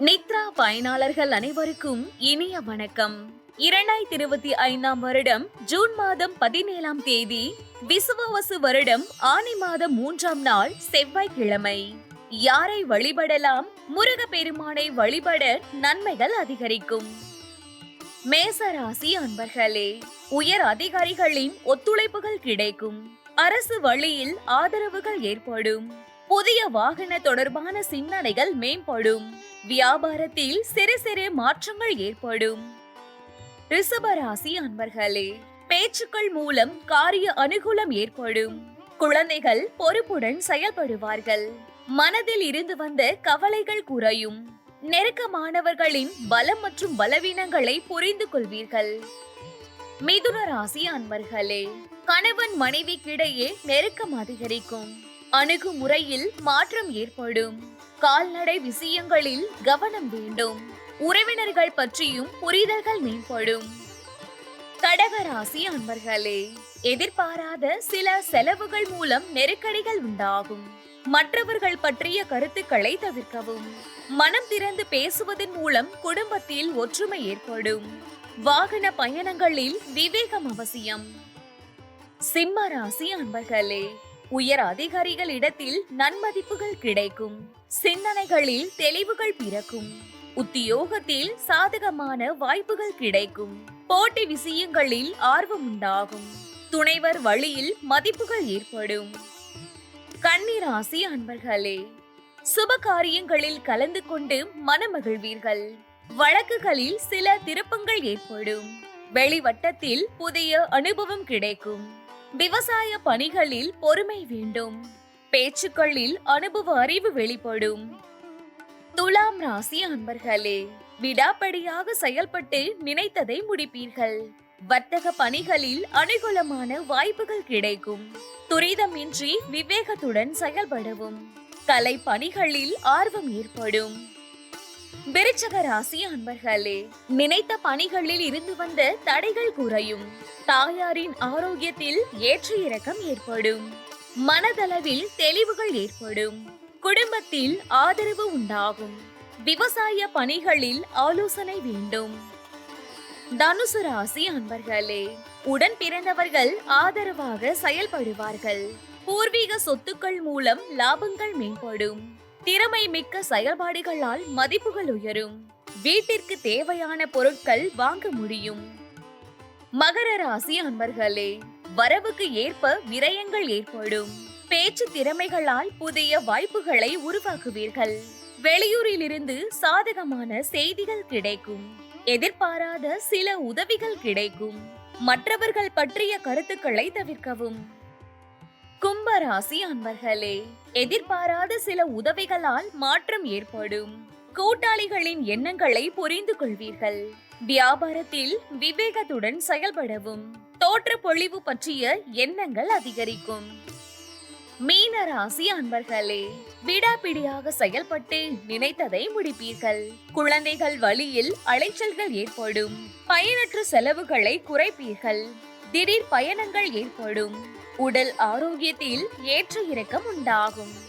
நித்ரா பயனாளர்கள் அனைவருக்கும் இனிய வணக்கம். இரண்டாயிரத்தி இருபத்தி ஐந்தாம் வருடம் ஜூன் மாதம் பதினேழாம் தேதி விசுவாவசு வருடம் ஆனி மாதம் மூன்றாம் நாள் செவ்வாய்க்கிழமை. யாரை வழிபடலாம்? முருக பெருமானை வழிபட நன்மைகள் அதிகரிக்கும். மேசராசி அன்பர்களே உயர் அதிகாரிகளின் ஒத்துழைப்புகள் கிடைக்கும். அரசு வழியில் ஆதரவுகள் ஏற்படும். புதிய வாகன தொடர்பான சிந்தனைகள் மேம்படும். வியாபாரத்தில் சிறு சிறு மாற்றங்கள் ஏற்படும். ரிசபராசி அன்பர்களே பேச்சுக்கள் மூலம் காரிய அனுகூலம் ஏற்படும். குழந்தைகள் பொறுப்புடன் செயல்படுவார்கள். மனதில் இருந்து வந்த கவலைகள் குறையும். நெருக்கமானவர்களின் பலம் மற்றும் பலவீனங்களை புரிந்து கொள்வீர்கள். மிதுன ராசி அன்பர்களே கணவன் மனைவிக்கிடையே நெருக்கம் அதிகரிக்கும். அணுகுமுறையில் மாற்றம் ஏற்படும். கால்நடை விஷயங்களில் கவனம் வேண்டும். உறவினர்கள் பற்றியும் புரிதல்கள் மேம்படும். கடகராசி அன்பர்களே எதிர்பாராத சில செலவுகள் மூலம் நெருக்கடிகள் உண்டாகும். மற்றவர்கள் பற்றிய கருத்துக்களை தவிர்க்கவும். மனம் திறந்து பேசுவதன் மூலம் குடும்பத்தில் ஒற்றுமை ஏற்படும். வாகன பயணங்களில் விவேகம் அவசியம். சிம்ம ராசி அன்பர்களே உயர் அதிகாரிகளிடத்தில் நன்மதிப்புகள் கிடைக்கும். சிந்தனைகளில் தெளிவுகள் பிறக்கும். உத்தியோகத்தில் சாதகமான வாய்ப்புகள் கிடைக்கும். போட்டி விஷயங்களில் ஆர்வம் உண்டாகும். துணைவர் வழியில் மதிப்புகள் ஏற்படும். கன்னிராசி அன்பர்களே சுப காரியங்களில் கலந்து கொண்டு மனமகிழ்வீர்கள். வழக்குகளில் சில திருப்பங்கள் ஏற்படும். வெளிவட்டத்தில் புதிய அனுபவம் கிடைக்கும். விவசாய பணிகளில் பொறுமை வேண்டும். பேச்சுக்களில் அனுபவ அறிவு வெளிப்படும். துலாம் ராசி அன்பர்களே விடாப்படியாக செயல்பட்டு நினைத்ததை முடிப்பீர்கள். வர்த்தக பணிகளில் அனுகூலமான வாய்ப்புகள் கிடைக்கும். துரிதமின்றி விவேகத்துடன் செயல்படவும். கலை பணிகளில் ஆர்வம் ஏற்படும். விருச்சக ராசி அன்பர்களே நினைத்த பணிகளில் இருந்து வந்த தடைகள் குறையும். தாயாரின் ஆரோக்கியத்தில் ஏற்ற இறக்கம் ஏற்படும். மனதளவில் தெளிவுகள் ஏற்படும். குடும்பத்தில் ஆதரவு உண்டாகும். விவசாய பணிகளில் ஆலோசனை வேண்டும். தனுசு ராசி அன்பர்களே உடன் பிறந்தவர்கள் ஆதரவாக செயல்படுவார்கள். பூர்வீக சொத்துக்கள் மூலம் லாபங்கள் மேம்படும். திறமை மிக்க செயல்பாடுகளால் மதிப்புகள் உயரும். வீட்டிற்கு தேவையான பொருட்கள் வாங்க முடியும். மகர ராசி அன்பர்களே வரவுக்கு ஏற்ப விரயங்கள் ஏற்படும். பேச்சு திறமைகளால் புதிய வாய்ப்புகளை உருவாக்குவீர்கள். வெளியூரிலிருந்து சாதகமான செய்திகள் கிடைக்கும். எதிர்பாராத சில உதவிகள் கிடைக்கும். மற்றவர்கள் பற்றிய கருத்துக்களை தவிர்க்கவும். கும்பராசி அன்பர்களே எதிர்பாராத சில உதவிகளால் மாற்றம் ஏற்படும். கூட்டாளிகளின் எண்ணங்களை புரிந்து கொள்வீர்கள். வியாபாரத்தில் விவேகத்துடன் செயல்படவும் தோற்ற பொழிவு பற்றிய எண்ணங்கள் அதிகரிக்கும். மீன ராசி அன்பர்களே விடாபிடியாக செயல்பட்டு நினைத்ததை முடிப்பீர்கள். குழந்தைகள் வழியில் அலைச்சல்கள் ஏற்படும். பயனற்ற செலவுகளை குறைப்பீர்கள். திடீர் பயணங்கள் ஏற்படும். உடல் ஆரோக்கியத்தில் ஏற்ற இறக்கம் உண்டாகும்.